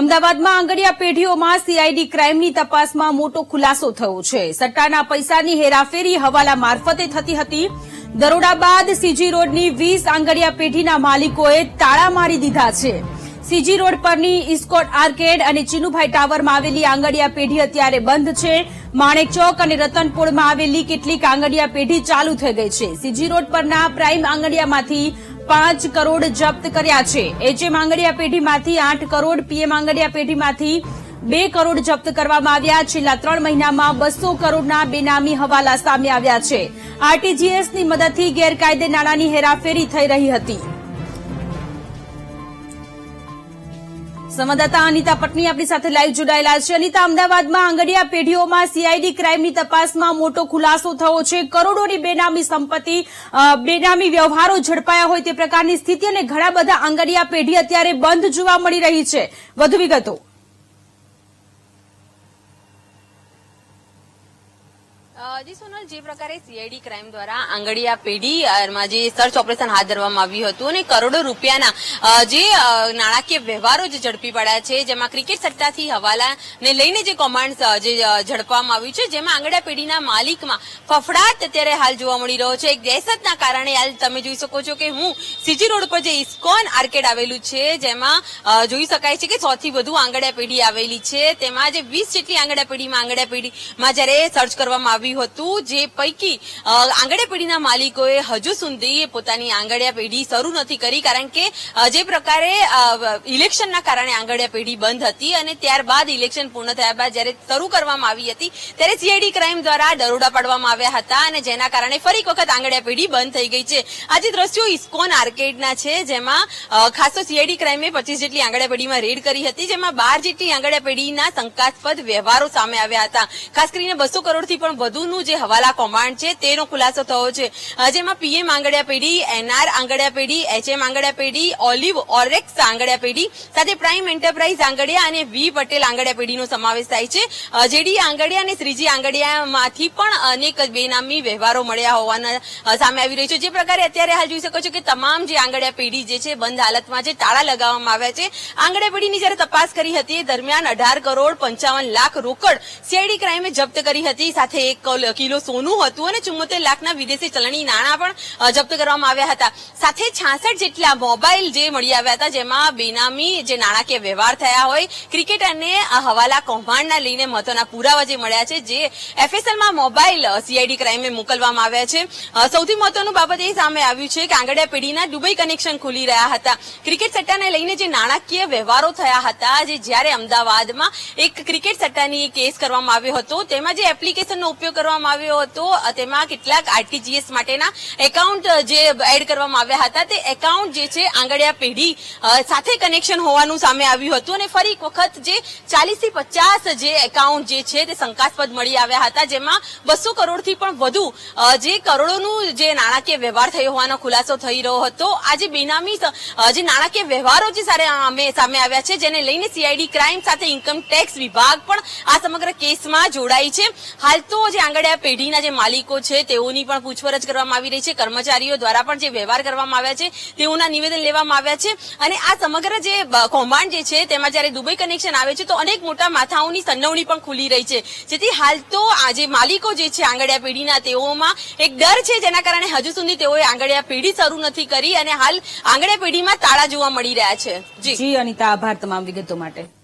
અમદાવાદમાં આંગડિયા પેઢીઓમાં સીઆઈડી ક્રાઇમની તપાસમાં મોટો ખુલાસો થયો છે. સટ્ટાના પૈસાની હેરાફેરી હવાલા મારફતે થતી હતી. દરોડા બાદ સીજી રોડની વીસ આંગડિયા પેઢીના માલિકોએ તાળા મારી દીધા છે. સીજી રોડ પરની ઇસ્કોટ આર્કેડ અને ચીનુભાઈ ટાવરમાં આવેલી આંગડિયા પેઢી અત્યારે બંધ છે. માણેક ચોક અને રતનપુરમાં આવેલી કેટલીક આંગડિયા પેઢી ચાલુ થઈ ગઈ છે. સીજી રોડ પરના પ્રાઇમ આંગડિયામાંથી પાંચ કરોડ જપ્ત કર્યા છે. એચએમ આંગડિયા પેઢીમાંથી આઠ કરોડ, પીએમ આંગડિયા પેઢીમાંથી બે કરોડ જપ્ત કરવામાં આવ્યા. છેલ્લા ત્રણ મહિનામાં બસો કરોડના બેનામી હવાલા સામે આવ્યા છે. આરટીજીએસની મદદથી ગેરકાયદે નાણાંની હેરાફેરી થઈ રહી હતી. સંવાદદાતા અનિતા પટની આપણી સાથે લાઈવ જોડાયેલા છે. અનિતા, અમદાવાદમાં આંગડિયા પેઢીઓમાં સીઆઈડી ક્રાઇમની તપાસમાં મોટો ખુલાસો થયો છે. કરોડોની બેનામી સંપત્તિ બેનામી વ્યવહારો ઝડપાયા હોય તે પ્રકારની સ્થિતિ અને ઘણા બધા આંગડિયા પેઢી અત્યારે બંધ જોવા મળી રહી છે. વધુ વિગતો. જી સોનલ, જે પ્રકારે સીઆઈડી ક્રાઇમ દ્વારા આંગળીયા પેઢીમાં જે સર્ચ ઓપરેશન હાથ ધરવામાં આવ્યું હતું અને કરોડો રૂપિયાના જે નાણાકીય વ્યવહારો જે ઝડપી પડ્યા છે, જેમાં ક્રિકેટ સટ્ટાથી હવાલાને લઈને જે કૌભાંડ જે ઝડપવામાં આવ્યું છે, જેમાં આંગળીયા પેઢીના માલિકમાં ફફડાટ અત્યારે હાલ જોવા મળી રહ્યો છે. એક દહેશતના કારણે હાલ તમે જોઈ શકો છો કે હું સીજી રોડ પર જે ઇસ્કોન આર્કેડ આવેલું છે, જેમાં જોઈ શકાય છે કે સૌથી વધુ આંગડિયા પેઢી આવેલી છે. તેમાં જે વીસ જેટલી આંગળીયા પેઢીમાં આંગળીયા પેઢીમાં જ્યારે સર્ચ કરવામાં આવ્યું હતું જે પૈકી અ, પેઢીના માલિકોએ હજુ સુધી પોતાની આંગડિયા પેઢી શરૂ નથી કરી કારણ કે જે પ્રકારે ઇલેક્શનના કારણે આંગડિયા પેઢી બંધ હતી અને ત્યારબાદ ઇલેક્શન પૂર્ણ થયા બાદ જ્યારે શરૂ કરવામાં આવી હતી ત્યારે સીઆઈડી ક્રાઇમ દ્વારા દરોડા પાડવામાં આવ્યા હતા અને જેના કારણે ફરી વખત આંગડિયા પેઢી બંધ થઈ ગઈ છે. આજે દ્રશ્યો ઇસ્કોન આર્કેડના છે જેમાં ખાસો તો સીઆઈડી ક્રાઇમે પચીસ જેટલી આંગળીયા પેઢીમાં રેડ કરી હતી જેમાં બાર જેટલી આંગડિયા પેઢીના શંકાસ્પદ વ્યવહારો સામે આવ્યા હતા. ખાસ કરીને બસો કરોડથી પણ વધુનું જે હવાલા કૌભાંડ છે, તેનો ખુલાસો થયો છે. જેમાં પીએમ આંગડિયા પેઢી, એનઆર આંગડિયા પેઢી, એચએમ આંગડિયા પેઢી, ઓલિવ ઓરેક્સ આંગડિયા પેઢી, સાથે પ્રાઇમ એન્ટરપ્રાઇઝ આંગડિયા અને વી પટેલ આંગડિયા પેઢીનો સમાવેશ થાય છે. જેડી આંગડિયા અને શ્રીજી આંગડિયામાંથી પણ અનેક બેનામી વ્યવહારો મળ્યા હોવાના સામે આવી રહ્યું છે. જે પ્રકારે અત્યારે હાલ જોઈ શકો છો કે તમામ જે આંગડિયા પેઢી જે છે, બંધ હાલતમાં જે તાળા લગાવવામાં આવ્યા છે. આંગડિયા પેઢીની જ્યારે તપાસ કરી હતી દરમિયાન અઢાર કરોડ પંચાવન લાખ રોકડ સીઆઈડી ક્રાઇમે જપ્ત કરી હતી. સાથે એક કલ- સોનું હતું અને ચુમ્મોતેર લાખના વિદેશી ચલણી નાણાં પણ જપ્ત કરવામાં આવ્યા હતા. સાથે છાસઠ જેટલા મોબાઈલ જે મળી આવ્યા હતા, જેમાં બેનામી જે નાણાકીય વ્યવહાર થયા હોય, ક્રિકેટ અને હવાલા કૌભાંડના લઈને મહત્વના પુરાવા જે મળ્યા છે, જે એફએસએલમાં મોબાઈલ સીઆઈડી ક્રાઇમે મોકલવામાં આવ્યા છે. સૌથી મહત્વનું બાબત એ સામે આવ્યું છે કે આંગડિયા પેઢીના દુબઈ કનેક્શન ખુલી રહ્યા હતા. ક્રિકેટ સટ્ટાને લઈને જે નાણાકીય વ્યવહારો થયા હતા, જે જ્યારે અમદાવાદમાં એક ક્રિકેટ સટ્ટાની કેસ કરવામાં આવ્યો હતો, તેમાં જે એપ્લિકેશનનો ઉપયોગ કરવામાં આવ્યો હતો તેમાં કેટલાક આરટીજીએસ માટેના એકાઉન્ટ જે એડ કરવામાં આવ્યા હતા, તે એકાઉન્ટ જે છે, આંગળિયા પેઢી સાથે કનેક્શન હોવાનું સામે આવ્યું હતું અને ફરી એક વખત જે ચાલીસથી પચાસ જે એકાઉન્ટ જે છે, તે શંકાસ્પદ મળી આવ્યા હતા, જેમાં બસો કરોડથી પણ વધુ જે કરોડોનું જે નાણાકીય વ્યવહાર થયો હોવાનો ખુલાસો થઈ રહ્યો હતો. આજે બેનામી જે નાણાકીય વ્યવહારો જે સારા અમે સામે આવ્યા છે, જેને લઈને સીઆઈડી ક્રાઇમ સાથે ઇન્કમ ટેક્સ વિભાગ પણ આ સમગ્ર કેસમાં જોડાઈ છે. હાલ તો જે આંગડિયા પેઢીના જે માલિકો છે, તેઓની પણ પૂછપરછ કરવામાં આવી રહી છે. કર્મચારીઓ દ્વારા પણ જે વ્યવહાર કરવામાં આવ્યા છે, તેઓના નિવેદન લેવામાં આવ્યા છે. અને આ સમગ્ર જે કૌભાંડ જે છે, તેમાં જ્યારે દુબઈ કનેક્શન આવે છે, તો અનેક મોટા માથાઓની સંડવણી પણ ખુલી રહી છે. જેથી હાલ તો આ જે માલિકો જે છે આંગડિયા પેઢીના, તેઓમાં એક ડર છે, જેના કારણે હજુ સુધી તેઓએ આંગડિયા પેઢી શરૂ નથી કરી. અને હાલ આંગડિયા પેઢીમાં તાળા જોવા મળી રહ્યા છે. જી, અનિતા, આભાર તમામ વિગતો માટે.